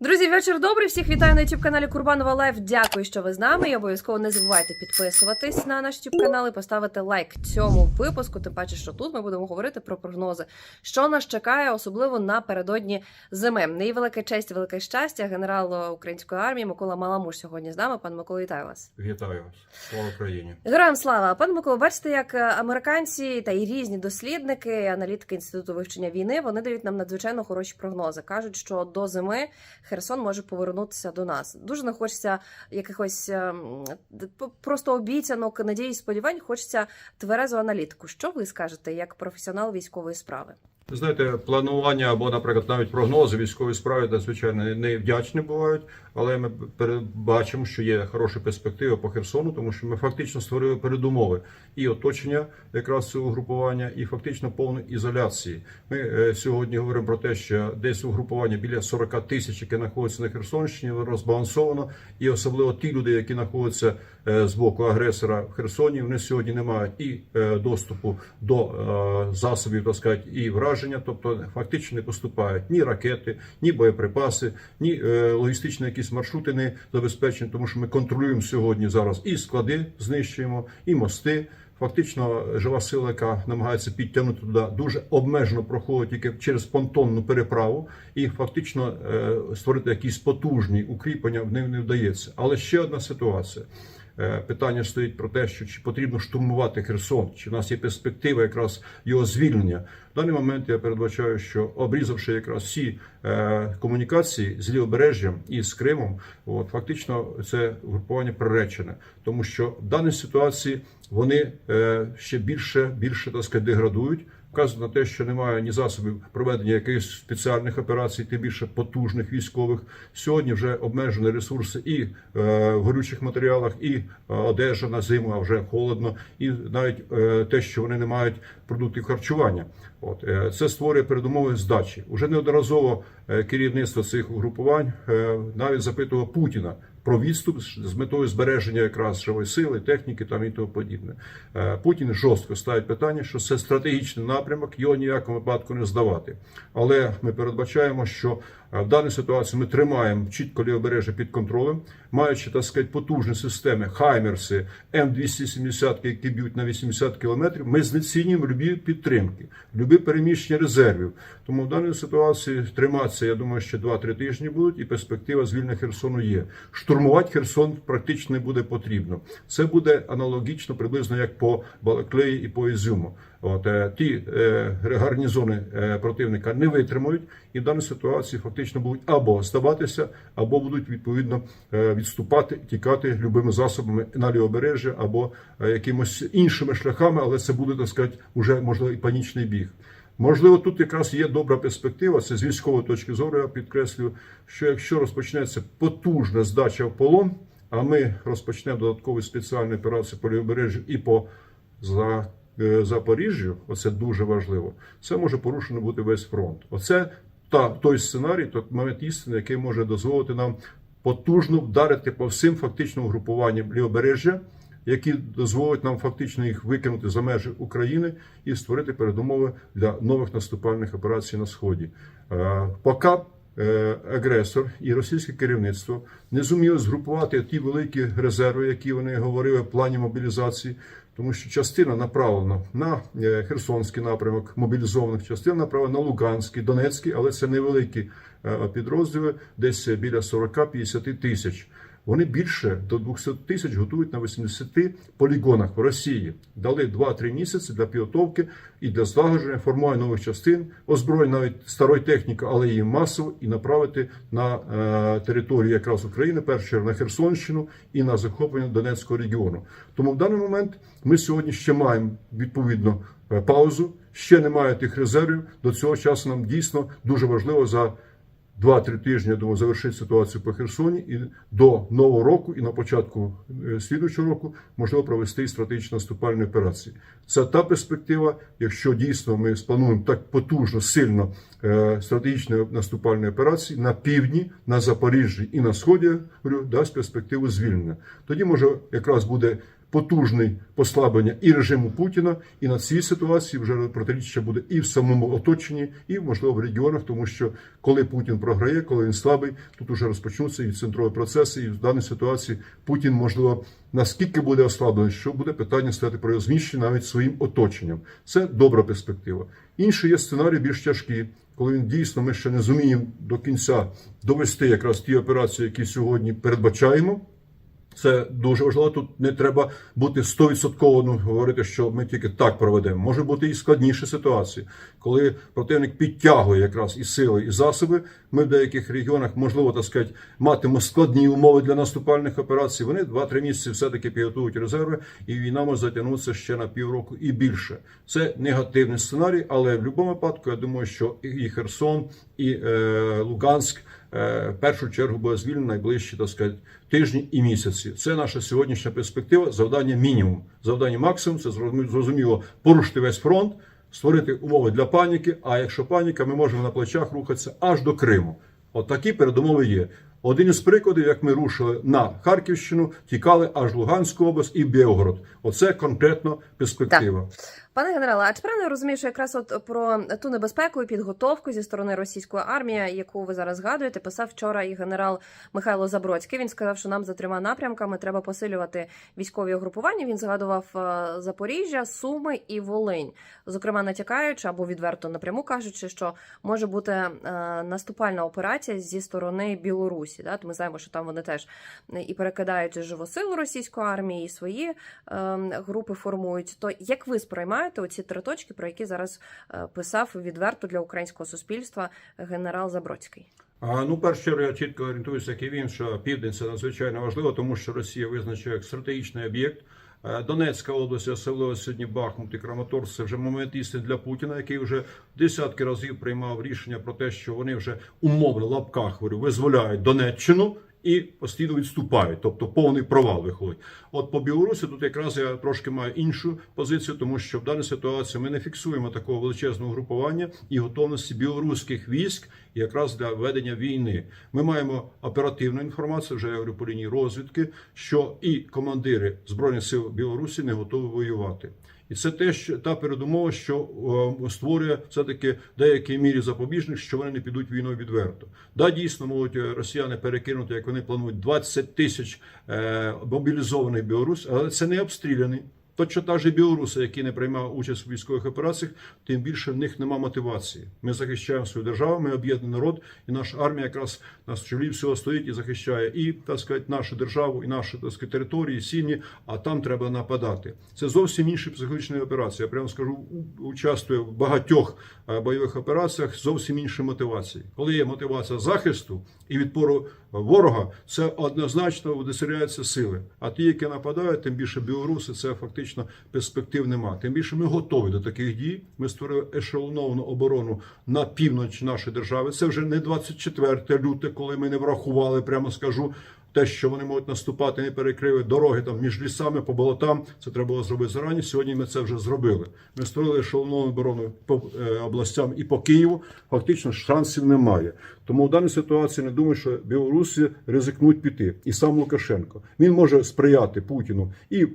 Друзі, вечір добрий. Всіх вітаю на youtube каналі Курбанова Лайф. Дякую, що ви з нами. І обов'язково не забувайте підписуватись на наш youtube канал і поставити лайк цьому випуску. Тим паче, що тут ми будемо говорити про прогнози, що нас чекає, особливо напередодні зими. Неї велика честь, і велике щастя. Генерал української армії Микола Маламуш сьогодні з нами. Пан Микола, вітаю вас. Вітаю вас. Слава Україні. Героям слава! Пане Миколо, бачите, як американці та й різні дослідники, аналітики інституту вивчення війни, вони дають нам надзвичайно хороші прогнози. кажуть, що до зими Херсон може повернутися до нас. Дуже не хочеться якихось ем, просто обіцянок, надій, сподівань. Хочеться тверезу аналітику. Що ви скажете як професіонал військової справи? Знаєте, планування або, наприклад, навіть прогнози військової справи, де, звичайно, не вдячні бувають, але ми бачимо, що є хороші перспективи по Херсону, тому що ми фактично створили передумови і оточення якраз цього групування, і фактично повної ізоляції. Ми е, сьогодні говоримо про те, що десь угрупування біля 40 тисяч, які знаходяться на Херсонщині, розбалансовано, і особливо ті люди, які знаходяться е, з боку агресора в Херсоні, вони сьогодні не мають і е, доступу до засобів, так сказати, і враження, тобто фактично не поступають ні ракети, ні боєприпаси, ні е, логістичні якісь маршрути не забезпечені, тому що ми контролюємо сьогодні зараз і склади знищуємо, і мости. Фактично, жива сила, яка намагається підтягнути туди, дуже обмежено проходить тільки через понтонну переправу, і фактично е, створити якісь потужні укріплення в них не вдається. Але ще одна ситуація. Е, Питання стоїть про те, що чи потрібно штурмувати Херсон, чи в нас є перспектива якраз його звільнення. В даний момент я передбачаю, що обрізавши якраз всі е, комунікації з лівобережжям і з Кримом, от фактично це групування приречене, тому що в даній ситуації вони е, ще більше більше так сказати, деградують. Вказує на те, що немає ні засобів проведення якихось спеціальних операцій, тим більше потужних військових. Сьогодні вже обмежені ресурси і е, в горючих матеріалах, і е, одежа на зиму, а вже холодно, і навіть е, те, що вони не мають продуктів харчування. От е, це створює передумови здачі. Уже неодноразово е, керівництво цих угрупувань е, навіть запитувало Путіна про відступ з метою збереження якраз живої сили, техніки там і тому подібне. Е, Путін жорстко ставить питання, що це стратегічний напрямок, його ніякому випадку не здавати. Але ми передбачаємо, що в даній ситуації ми тримаємо чітко лівобережжя під контролем, маючи так сказати, потужні системи Хаймерси, М270, які б'ють на 80 кілометрів. Ми знецінюємо любі підтримки, любі переміщення резервів. Тому в даній ситуації триматися, я думаю, ще 2-3 тижні будуть, і перспектива звільнення Херсону є. Штурмувати Херсон практично не буде потрібно. Це буде аналогічно приблизно як по Балаклеї і по Ізюму. От е, ті е, гарнізони е, противника не витримають, і в даній ситуації фактично будуть або здаватися, або будуть відповідно е, відступати, тікати любими засобами на лівобережжя або якимось іншими шляхами, але це буде так сказати, уже можливо і панічний біг. Можливо, тут якраз є добра перспектива. Це з військової точки зору. Я підкреслюю, що якщо розпочнеться потужна здача в полон, а ми розпочнемо додаткові спеціальні операції по лівобережжю і по за, Запоріжжю, оце дуже важливо. Це може порушено бути весь фронт. Оце та той сценарій, той момент істини, який може дозволити нам потужно вдарити по всім фактично угрупуванням лівобережжя, які дозволять нам фактично їх викинути за межі України і створити передумови для нових наступальних операцій на сході. Е, Поки е, агресор і російське керівництво не зуміли згрупувати ті великі резерви, які вони говорили в плані мобілізації. Тому що частина направлена на е, Херсонський напрямок мобілізованих, частина направлена на Луганський, Донецький, але це невеликі е, підрозділи, десь біля 40-50 тисяч. Вони більше до 200 тисяч готують на 80 полігонах в Росії. Дали 2-3 місяці для підготовки і для злагодження, формування нових частин, озброєння навіть старої техніки, але її масово і направити на е, територію якраз України, першу на Херсонщину і на захоплення Донецького регіону. Тому в даний момент ми сьогодні ще маємо відповідно е, паузу. Ще немає тих резервів. До цього часу нам дійсно дуже важливо за 2-3 тижні, я думаю, завершити ситуацію по Херсоні і до нового року, і на початку е, слідуючого року можливо провести стратегічні наступальні операції. Це та перспектива, якщо дійсно ми сплануємо так потужно, сильно е, стратегічні наступальні операції на півдні, на Запоріжжі і на сході, говорю, дасть перспективу звільнення. Тоді може якраз буде потужний послаблення і режиму Путіна, і на цій ситуації вже протиріччя буде і в самому оточенні, і можливо в регіонах, тому що коли Путін програє, коли він слабий, тут уже розпочнуться і центрові процеси. І в даній ситуації Путін можливо наскільки буде ослаблений, що буде питання стояти про його знищення навіть своїм оточенням. Це добра перспектива. Інший є сценарій більш тяжкий, коли він дійсно ми ще не зуміємо до кінця довести якраз ті операції, які сьогодні передбачаємо. Це дуже важливо. Тут не треба бути 100% ну, говорити, що ми тільки так проведемо. Може бути і складніші ситуації, коли противник підтягує якраз і сили, і засоби. Ми в деяких регіонах, можливо, так сказати, матимемо складні умови для наступальних операцій. Вони 2-3 місяці все-таки підготують резерви, і війна може затягнутися ще на півроку і більше. Це негативний сценарій, але в будь-якому випадку я думаю, що і Херсон, і е, Луганськ в першу чергу буде звільнено найближчі так сказати, тижні і місяці. Це наша сьогоднішня перспектива. Завдання мінімум. Завдання максимум це зрозумі- зрозуміло порушити весь фронт, створити умови для паніки. А якщо паніка, ми можемо на плечах рухатися аж до Криму. От такі передумови є. Один із прикладів, як ми рушили на Харківщину, тікали аж Луганську область і Білгород. Оце конкретно перспектива. Пане генерале, а чи правильно я розумію, що якраз от про ту небезпеку і підготовку зі сторони російської армії, яку ви зараз згадуєте, писав вчора і генерал Михайло Забродський. Він сказав, що нам за трьома напрямками треба посилювати військові угрупування. Він згадував е, Запоріжжя, Суми і Волинь, зокрема натякаючи або відверто напряму кажучи, що може бути е, наступальна операція зі сторони Білорусі. Да? Ми знаємо, що там вони теж і перекидають живу силу російської армії, і свої е, групи формують. То як ви сприймаєте оці три точки, про які зараз е, писав відверто для українського суспільства генерал Забродський? А, ну, в першу чергу, я чітко орієнтуюся, як і він, що південь це надзвичайно важливо, тому що Росія визначає як стратегічний об'єкт. Е, Донецька область, особливо сьогодні Бахмут і Краматорськ, це вже момент істини для Путіна, який вже десятки разів приймав рішення про те, що вони вже умовно лапках визволяють Донеччину. І постійно відступають, тобто повний провал виходить. От по Білорусі тут якраз я трошки маю іншу позицію, тому що в даній ситуації ми не фіксуємо такого величезного групування і готовності білоруських військ якраз для ведення війни. Ми маємо оперативну інформацію, вже я говорю по лінії розвідки, що і командири збройних сил Білорусі не готові воювати. І це те, що та передумова, що е, створює все таки в деякій мірі запобіжник, що вони не підуть війною відверто. Да, дійсно можуть е, росіяни перекинути, як вони планують, 20 тисяч е, мобілізованих білорус, але це не обстріляний. Точно так же білоруси, які не приймали участь у військових операціях, тим більше в них нема мотивації. Ми захищаємо свою державу, ми об'єднаний народ, і наша армія якраз на чолі всього стоїть і захищає і так сказати, нашу державу, і наші так сказати, території, сім'ї. А там треба нападати. Це зовсім інші психологічні операції. Я прямо скажу, участвую в багатьох е, бойових операціях. Зовсім інші мотивації. Коли є мотивація захисту і відпору ворога, це однозначно удосягається сили. А ті, які нападають, тим більше білоруси, це фактично перспектив нема. Тим більше ми готові до таких дій. Ми створили ешелоновану оборону на північ нашої держави. Це вже не 24 люте, коли ми не врахували, прямо скажу. Те, що вони можуть наступати, не перекрили дороги там між лісами по болотам. Це треба було зробити зарані. Сьогодні ми це вже зробили. Ми створили ешелоновану оборону по е, областям і по Києву. Фактично шансів немає. Тому в даній ситуації не думаю, що білорусі ризикнуть піти. І сам Лукашенко він може сприяти Путіну і е,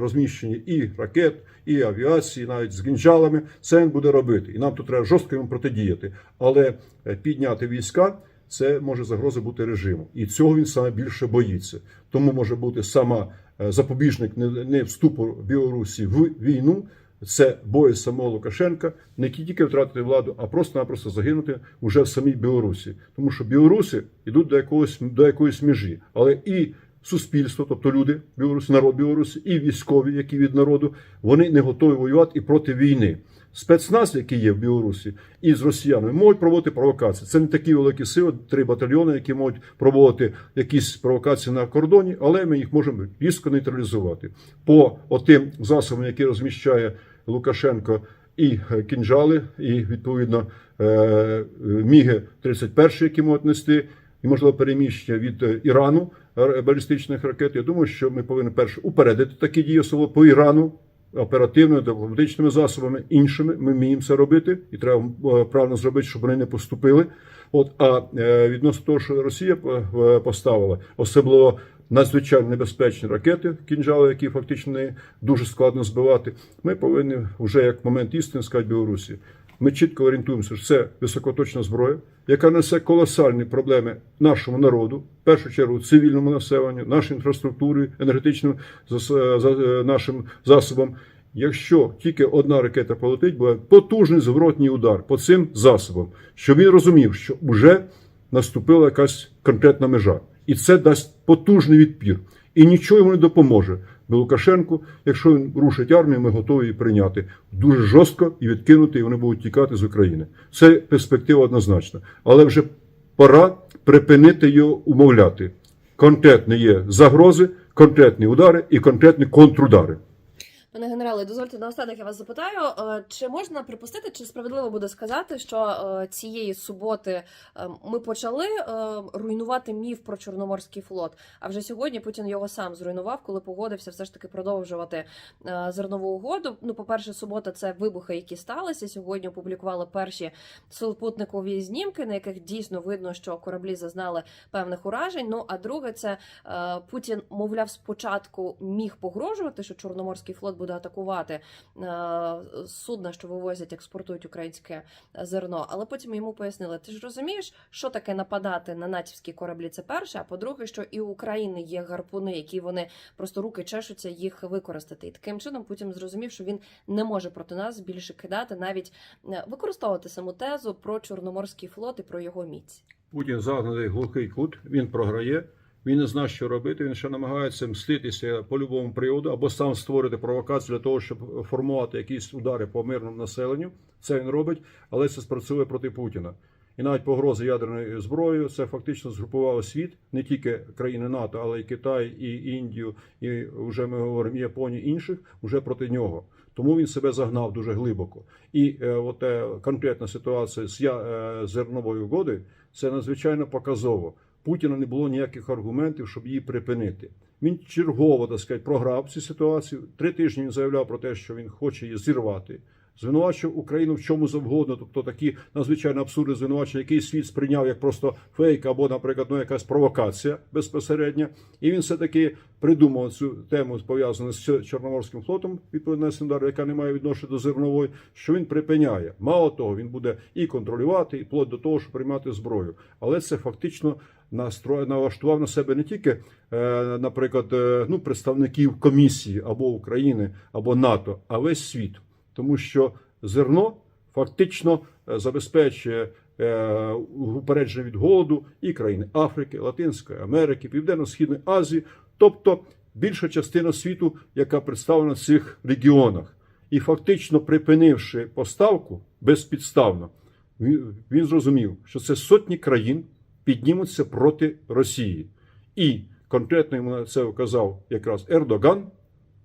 розміщенні і ракет, і авіації, навіть з гінжалами. Це він буде робити. І нам тут треба жорстко йому протидіяти. Але е, підняти війська. Це може загроза бути режиму, і цього він саме більше боїться. Тому може бути сама е, запобіжник не, вступу Білорусі в війну. Це бої самого Лукашенка, не тільки втратити владу, а просто-напросто загинути вже в самій Білорусі. Тому що білоруси йдуть до якогось до якоїсь межі, але і суспільство, тобто люди Білорусі, народ Білорусі, і військові, які від народу, вони не готові воювати і проти війни. Спецназ, який є в Білорусі, і з росіянами можуть проводити провокації. Це не такі великі сили, три батальйони, які можуть проводити якісь провокації на кордоні, але ми їх можемо різко нейтралізувати. По отим засобам, які розміщає Лукашенко, і е, кінжали, і відповідно е, міги 31 які можуть нести, і можливо переміщення від е, Ірану р- балістичних ракет. Я думаю, що ми повинні перше упередити такі дії, особливо по Ірану. Оперативними дипломатичними засобами іншими ми вміємо це робити, і треба е, правильно зробити, щоб вони не поступили. От а е, відносно того, що Росія е, поставила, особливо надзвичайно небезпечні ракети, кінжали, які фактично дуже складно збивати. Ми повинні вже як момент істини сказати Білорусі. Ми чітко орієнтуємося, що це високоточна зброя, яка несе колосальні проблеми нашому народу, в першу чергу цивільному населенню, нашій інфраструктурі, енергетичним за- е, нашим засобам. Якщо тільки одна ракета полетить, буде потужний зворотній удар по цим засобам, щоб він розумів, що вже наступила якась конкретна межа, і це дасть потужний відпір. І нічого йому не допоможе. Бо Лукашенку, якщо він рушить армію, ми готові її прийняти дуже жорстко і відкинути, і вони будуть тікати з України. Це перспектива однозначна. Але вже пора припинити його умовляти. Конкретні є загрози, конкретні удари і конкретні контрудари. Пане генерале, дозвольте наостанок я вас запитаю, е, чи можна припустити, чи справедливо буде сказати, що е, цієї суботи е, ми почали руйнувати міф про Чорноморський флот? А вже сьогодні Путін його сам зруйнував, коли погодився все ж таки продовжувати зернову угоду. Ну, по-перше, субота це вибухи, які сталися. Сьогодні опублікували перші супутникові знімки, на яких дійсно видно, що кораблі зазнали певних уражень. Ну а друге, це Путін, мовляв, спочатку міг погрожувати, що Чорноморський флот буде атакувати е, судна, що вивозять, експортують українське зерно. Але потім йому пояснили: ти ж розумієш, що таке нападати на натівські кораблі? Це перше. А по-друге, що і у України є гарпуни, які вони просто руки чешуться їх використати. І таким чином Путін зрозумів, що він не може проти нас більше кидати, навіть е, використовувати саму тезу про Чорноморський флот і про його міць. Путін загнаний глухий кут, він програє, він не знає, що робити. Він ще намагається мститися по любому приводу або сам створити провокацію для того, щоб формувати якісь удари по мирному населенню. Це він робить, але це спрацює проти Путіна. І навіть погрози ядерною зброєю це фактично згрупувало світ, не тільки країни НАТО, але й Китай, і Індію, і вже ми говоримо Японію, інших вже проти нього. Тому він себе загнав дуже глибоко. І е, от е, конкретна ситуація з я, е, зерновою угодою це надзвичайно показово. Путіна не було ніяких аргументів, щоб її припинити. Він чергово так сказати, програв цю ситуацію. Три тижні він заявляв про те, що він хоче її зірвати. Звинувачував Україну в чому завгодно, тобто такі надзвичайно абсурдні звинувачення, який світ сприйняв як просто фейк або, наприклад, ну, якась провокація безпосередня. І він все-таки придумав цю тему пов'язану з Чорноморським флотом, відповідно Сендар, яка не має відношення до зернової, що він припиняє. Мало того, він буде і контролювати, і вплоть до того, щоб приймати зброю. Але це фактично настрой налаштував на себе не тільки, е, наприклад, е, ну, представників комісії або України, або НАТО, а весь світ. Тому що зерно фактично е, забезпечує е, упередження від голоду і країни Африки, Латинської Америки, Південно-Східної Азії, тобто більша частина світу, яка представлена в цих регіонах. І фактично припинивши поставку безпідставно, він він зрозумів, що це сотні країн піднімуться проти Росії. І конкретно йому на це вказав якраз Ердоган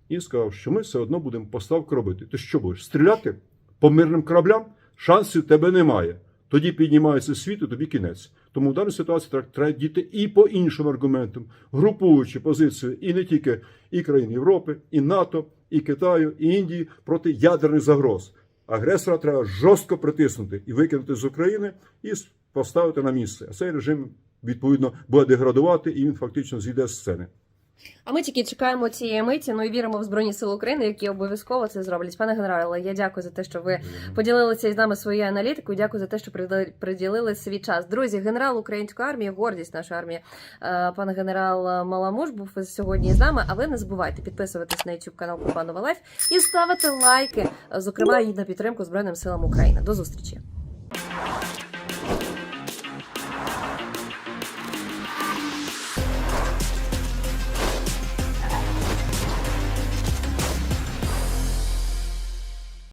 і сказав, що ми все одно будемо поставку робити. Ти що будеш стріляти по мирним кораблям? Шансів тебе немає. Тоді піднімається світ, і тобі кінець. Тому в даній ситуації треба, треба діти і по іншим аргументам, групуючи позицію і не тільки і країн Європи, і НАТО, і Китаю, і Індії проти ядерних загроз. Агресора треба жорстко притиснути і викинути з України і поставити на місце. А цей режим відповідно буде деградувати, і він фактично зійде з сцени. А ми тільки чекаємо цієї миті. Ну і віримо в збройні сили України, які обов'язково це зроблять. Пане генерале, я дякую за те, що ви поділилися із нами своєю аналітикою. Дякую за те, що приділи- приділили свій час. Друзі, генерал української армії, гордість нашої армії, е, пан генерал Маламуш був сьогодні з нами. А ви не забувайте підписуватись на YouTube канал Купанова Лайф і ставити лайки, зокрема і на підтримку Збройним силам України. До зустрічі.